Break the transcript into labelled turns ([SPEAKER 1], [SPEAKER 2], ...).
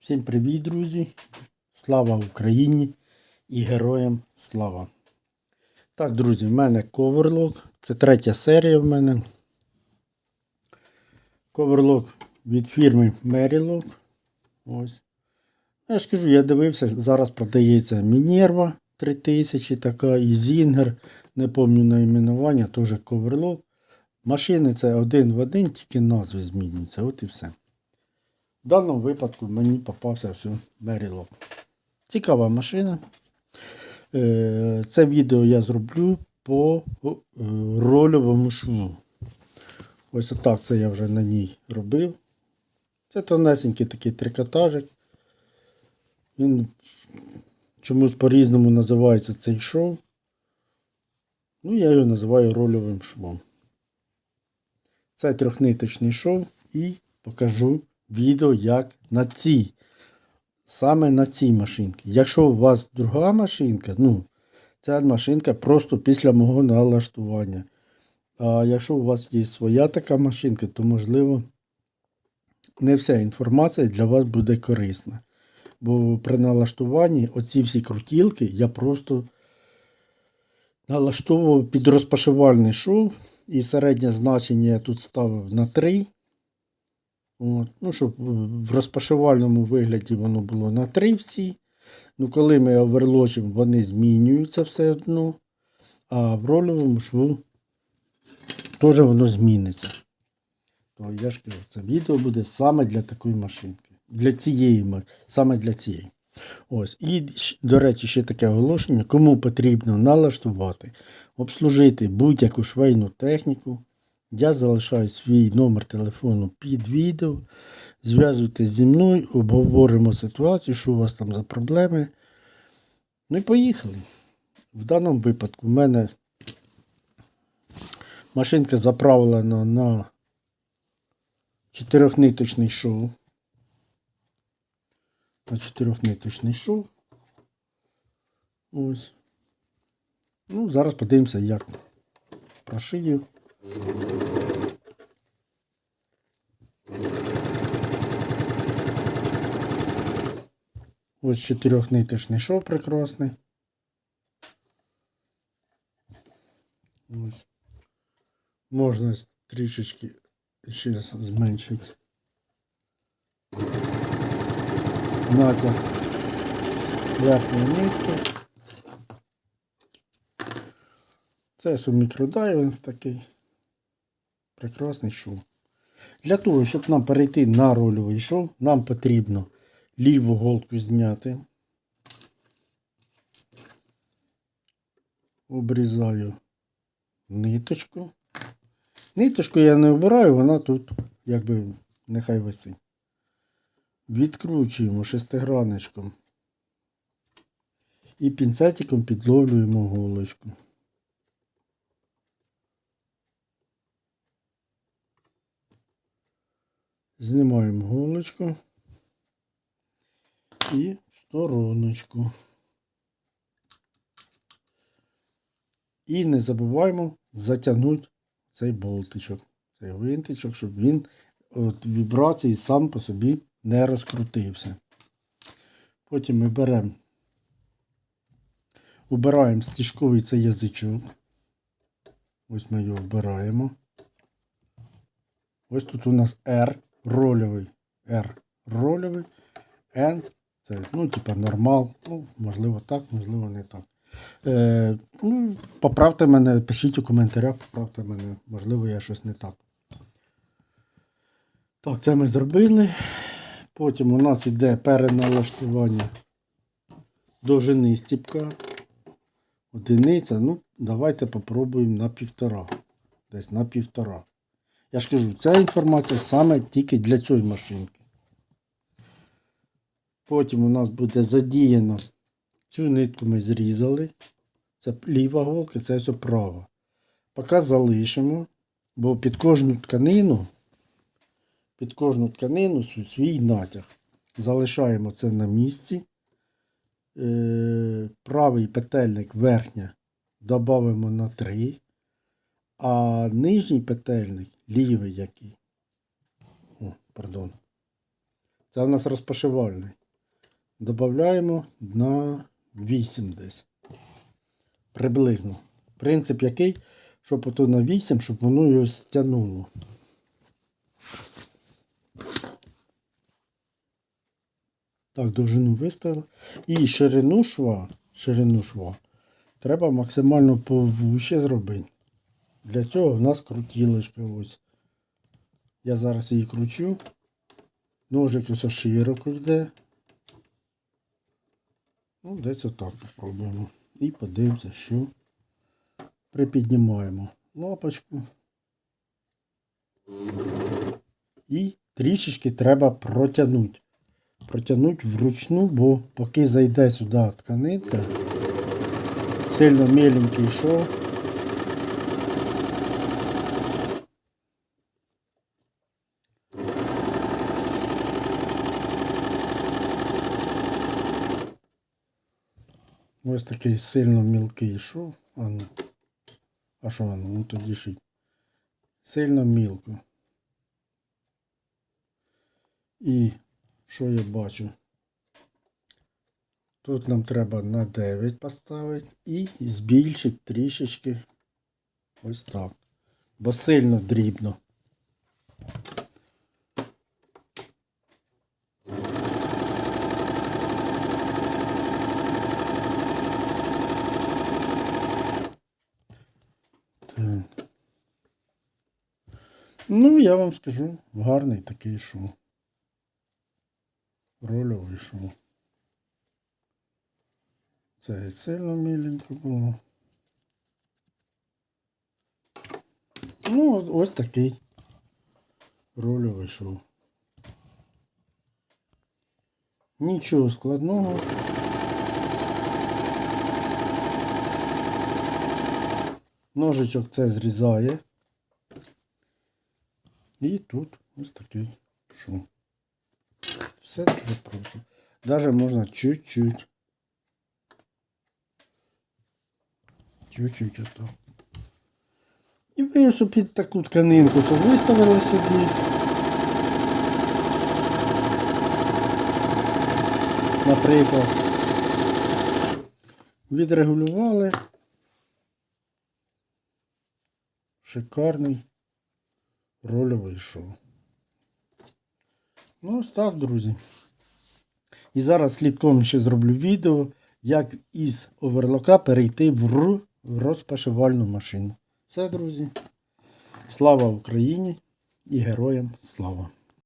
[SPEAKER 1] Всім привіт, друзі! Слава Україні і героям слава! Так, друзі, в мене коверлок. Це третя серія в мене. Коверлок від фірми Merrilok. Ось. Я ж кажу, я дивився, зараз продається Мінерва 3000 така і Зінгер. Не пам'ятаю найменування, теж коверлок. Машини це один в один, тільки назви змінюються. От і все. В даному випадку мені попався все Merrilok. Цікава машина. Е, Це відео я зроблю по е, рольовому шву. Ось отак це я вже на ній робив. Це тонесенький такий трикотажик. Він чомусь по-різному називається цей шов. Ну, я його називаю рольовим швом. Це трьохниточний шов і покажу відео, як на цій. Саме на цій машинці. Якщо у вас друга машинка, ну, ця машинка просто після мого налаштування. А якщо у вас є своя така машинка, то можливо не вся інформація для вас буде корисна. Бо при налаштуванні оці всі крутілки я просто налаштовував під розпашивальний шов. І середнє значення я тут ставив на 3. От. Ну, щоб в розпашивальному вигляді воно було на 3 всі. Ну, коли ми оверлочимо, вони змінюються все одно. А в рольовому шву теж воно зміниться. То я ж кажу, це відео буде саме для такої машинки. Для цієї саме для цієї. Ось. І, до речі, ще таке оголошення. Кому потрібно налаштувати, обслужити будь-яку швейну техніку. Я залишаю свій номер телефону під відео. Зв'язуйтесь зі мною, обговоримо ситуацію, що у вас там за проблеми. Ну і поїхали. В даному випадку в мене машинка заправлена на чотирьохниточний шов. На чотирьохниточний шов. Ось. Ну, зараз подивимося, як прошию. Ось чотирьохниточний шов прекрасний. Ось. Можна трішечки ще зменшити. Натяг верхньої нитки. Це ось мікродайвинг такий. Прекрасний шов. Для того, щоб нам перейти на рольовий шов, нам потрібно ліву голку зняти. Обрізаю ниточку. Ниточку я не обираю, вона тут якби нехай висить. Відкручуємо шестиграночком. І пінцетиком підловлюємо голочку. Знімаємо голочку і стороночку. І не забуваємо затягнути цей болтичок, цей винтичок, щоб він от вібрації сам по собі не розкрутився. Потім ми беремо, убираємо стіжковий цей язичок. Ось ми його вбираємо. Ось тут у нас R рольовий. R рольовий. N це, ну, типа нормал. Ну, можливо так, можливо, не так. Е, ну, поправте мене, пишіть у коментарях, поправте мене, можливо, я щось не так. Так, це ми зробили. Потім у нас йде переналаштування довжини стіпка. Одиниця. Ну, давайте попробуємо на півтора. Десь на півтора. Я ж кажу, ця інформація саме тільки для цієї машинки. Потім у нас буде задіяно цю нитку ми зрізали. Це ліва голка, це все права. Поки залишимо, бо під кожну тканину, під кожну тканину свій- натяг. Залишаємо це на місці. Е, правий петельник верхня додамо на 3. А нижній петельник, лівий який. О, пардон. Це у нас розпашивальний. Добавляємо на 8 десь. Приблизно. Принцип який, щоб ото на 8, щоб воно його стягнуло. Так, довжину виставили. І ширину шва, ширину шва треба максимально повуще зробити. Для цього в нас крутілочка ось. Я зараз її кручу. Ножик ось широко йде. Ну, десь отак попробуємо. І подивимося, що припіднімаємо лапочку. І трішечки треба протягнути. Протягнути вручну, бо поки зайде сюди тканинка, сильно міленький шов. Ось такий сильно мілкий шов. А, ну. а що воно? Ну тоді шить. Сильно мілко. І що я бачу? Тут нам треба на 9 поставити і збільшити трішечки ось так. Бо сильно дрібно. Ну, я вам скажу, гарний такий шов. Рольовий шов. Це сильно міленько було. Ну, ось такий рольовий шов. Нічого складного. Ножичок це зрізає. І тут ось такий шов. Все дуже просто. Даже можна чуть-чуть. Чуть-чуть ото. І ви під таку тканинку то виставили собі. Наприклад. Відрегулювали. Шикарний рольовий вийшов. Ну, ось так, друзі. І зараз слідком ще зроблю відео, як із оверлока перейти в розпашивальну машину. Все, друзі. Слава Україні і героям слава!